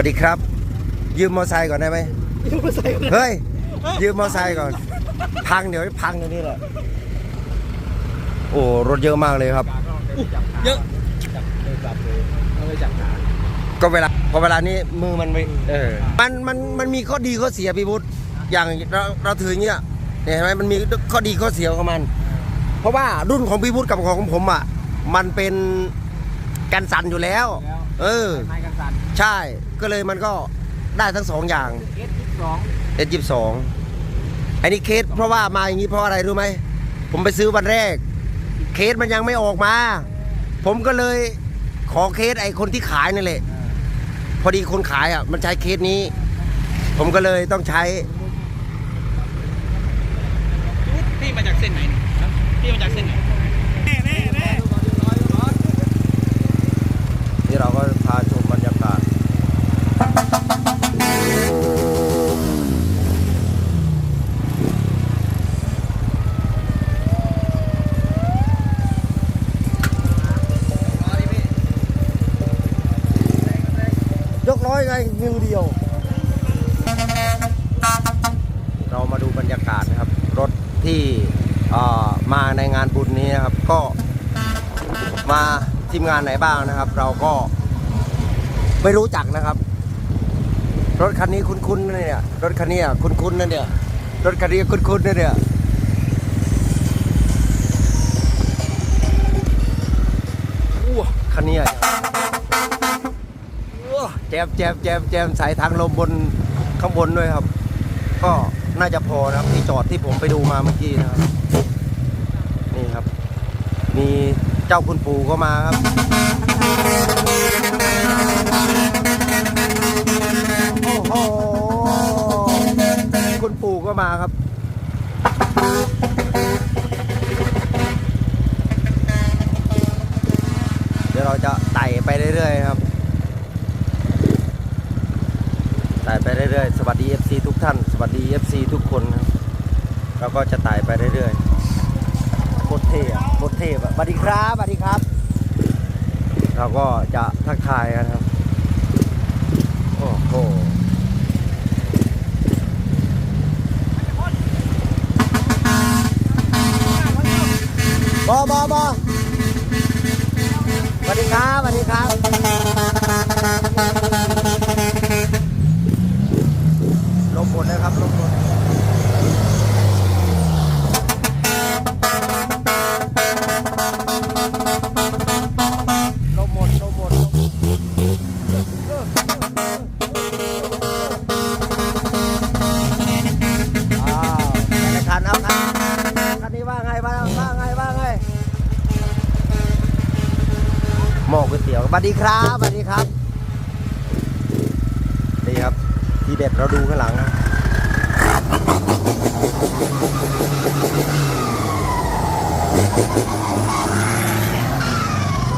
วัสดีครับ ยืมมอไซค์ก่อนได้ไหมยูมาใส่กันเฮ้ย ยืมมอไซค์ก่อน พังเดี๋ยวพังตรงนี้แหละโอ้รถเยอะมากเลยครับเยอะจับเลยจับเลยเอาเลยจับขาก็เวลาพอเวลานี้มือมันไม่เออมันมันมันมีข้อดีข้อเสียพี่บุตรอย่างเราเราถืออย่างเงี้ยเนี่ยเห็นไหมมันมีข้อดีข้อเสียของมัน เพราะว่ารุ่นของพี่บุตรกับของผมอะมันเป็นกันสั่นอยู่แล้วแล้วเออไม้กันสั่นใช่ ก็เลยมันก็ได้ทั้งสองอย่างเอสยี่สิบสองเอสยี่สองอันนี้เคสเพราะว่ามาอย่างนี้เพราะอะไรรู้ไหมผมไปซื้อวันแรก เคสมันยังไม่ออกมา ผมก็เลยขอเคสไอ้คนที่ขายนั่นแหละพอดีคนขายอะมันใช้เคสนี้ ผมก็เลยต้องใช้พี่มาจากเส้นไหนนี่พี่มาจากเส้นไหนแน่แน่แน่นี่เราก็ ยกร้อยไงนิวเดียว เรามาดูบรรยากาศนะครับ รถที่มาในงานบุญนี้นะครับ ก็มาทีมงานไหนบ้างนะครับ เราก็ไม่รู้จักนะครับ รถคันนี้คุ้นๆนะเนี่ยรถคันนี้คุ้นๆนะเนี่ยรถคันนี้คุ้นๆนะเนี่ยอู้คันนี้อะ แจมแจมแจมแจมสายทางลมบนข้างบนด้วยครับ ก็น่าจะพอนะครับที่จอดที่ผมไปดูมาเมื่อกี้นะครับ นี่ครับ มีเจ้าคุณปู่ก็มาครับ รื่อยๆ สวัสดี FC ทุกท่าน สวัสดี FC ทุกคนครับเราก็จะไต่ไปเรื่อยๆโคตรเท่อะโคตรเท่อะสวัสดีครับสวัสดีครับ เราก็จะทักทายกันครับ โอ้โหบอบอบอสวัสดีครับสวัสดีครับ ทีเด็ดเราดูข้างหลังนะ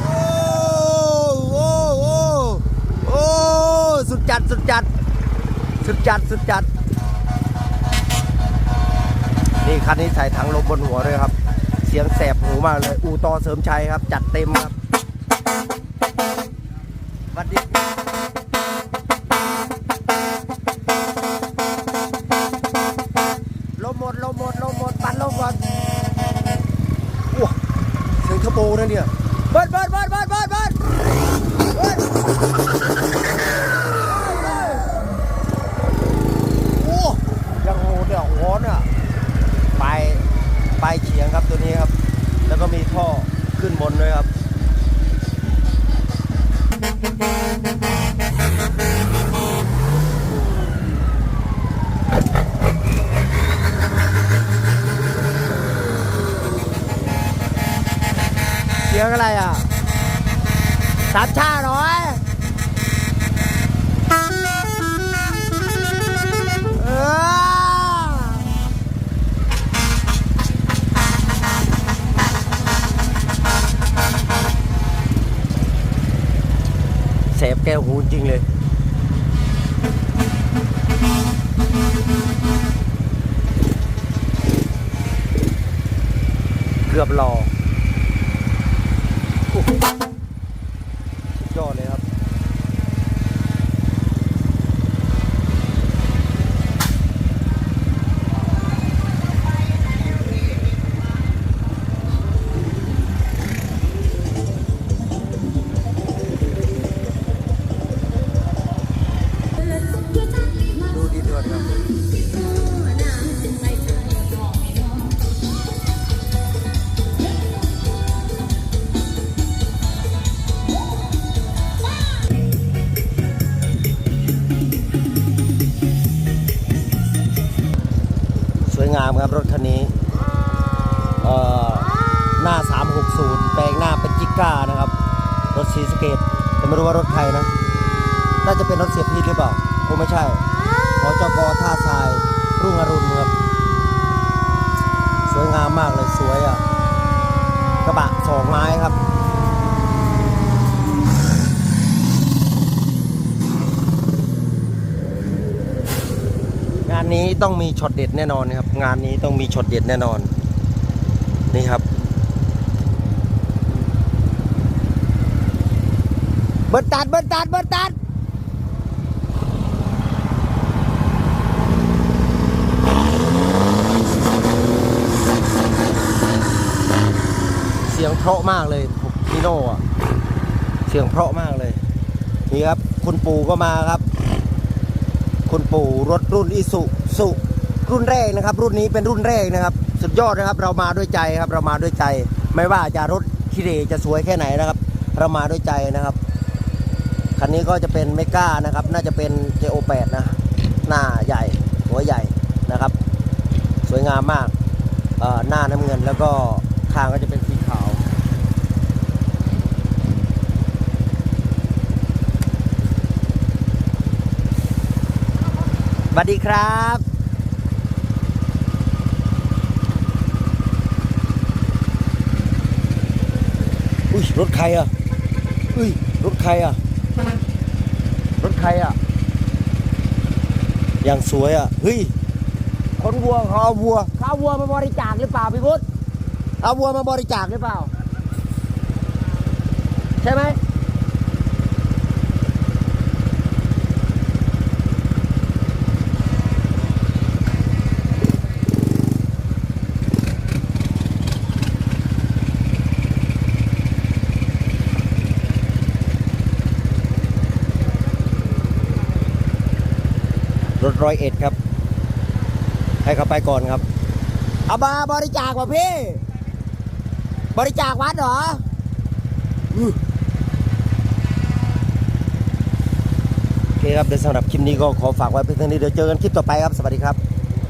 โอ้โอ้โอ้โอ้สุดจัด สุดจัด สุดจัด สุดจัด นี่คันนี้ใส่ถังลมบนหัวด้วยครับ เสียงแสบหูมากเลย อูต่อเสริมชัยครับ จัดเต็มครับ เสียงอะไรอะสามชาหน่อยเออแสบแก้วหูจริงเลยเกือบหล่อ ยอดเลยครับ ดูดีด้วยครับ วยงามครับรถคันนี้เอ่อหน้า 360 แปลงหน้าเป็นจิก้านะครับ รถสีสเกตแต่ไม่รู้ว่ารถใครนะ น่าจะเป็นรถเสียพีหรือเปล่าคงไม่ใช่พอจกท่าทราย รุ่งอรุณครับ สวยงามมากเลยสวยอะ กระบะสองไม้ครับานนี้ต้องมีช็อตเด็ดแน่นอนครับ งานนี้ต้องมีช็อตเด็ดแน่นอน นี่ครับ เบิร์ตัดเบิร์ตัดเบิร์ตัดเสียงเพราะมากเลยพีโน่อะเสียงเพราะมากเลย นี่ครับ คุณปู่ก็มาครับ คุณปู่รถรุ่นอีสุสุรุ่นแรกนะครับ รุ่นนี้เป็นรุ่นแรกนะครับ สุดยอดนะครับ เรามาด้วยใจครับ เรามาด้วยใจ ไม่ว่าจะรถคิเรจะสวยแค่ไหนนะครับ เรามาด้วยใจนะครับคันนี้ก็จะเป็นเมก้านะครับ น่าจะเป็น JO8 นะ หน้าใหญ่ หัวใหญ่นะครับ สวยงามมากหน้าน้ำเงินแล้วก็ข้างก็จะเป็น สวสวัสดีครับอุ้ยรถใครอะอุ้ยรถใครอะรถใครอะอย่างสวยอะเฮ้ยคนวัวเขาเอาวัวเขาเอาวัวมาบริจาคหรือเปล่าพี่พุทธเอาวัวมาบริจาคหรือเปล่า ใช่ไหม ร้อยเอ็ดครับ ให้เขาไปก่อนครับเอามาบริจาคว่ะพี่ บริจาควัดเหรออื้อโอเคครับเดี๋ยวสำหรับคลิปนี้ก็ขอฝากไว้เพียงเท่านี้เดี๋ยวเจอกันคลิปต่อไปครับ สวัสดีครับ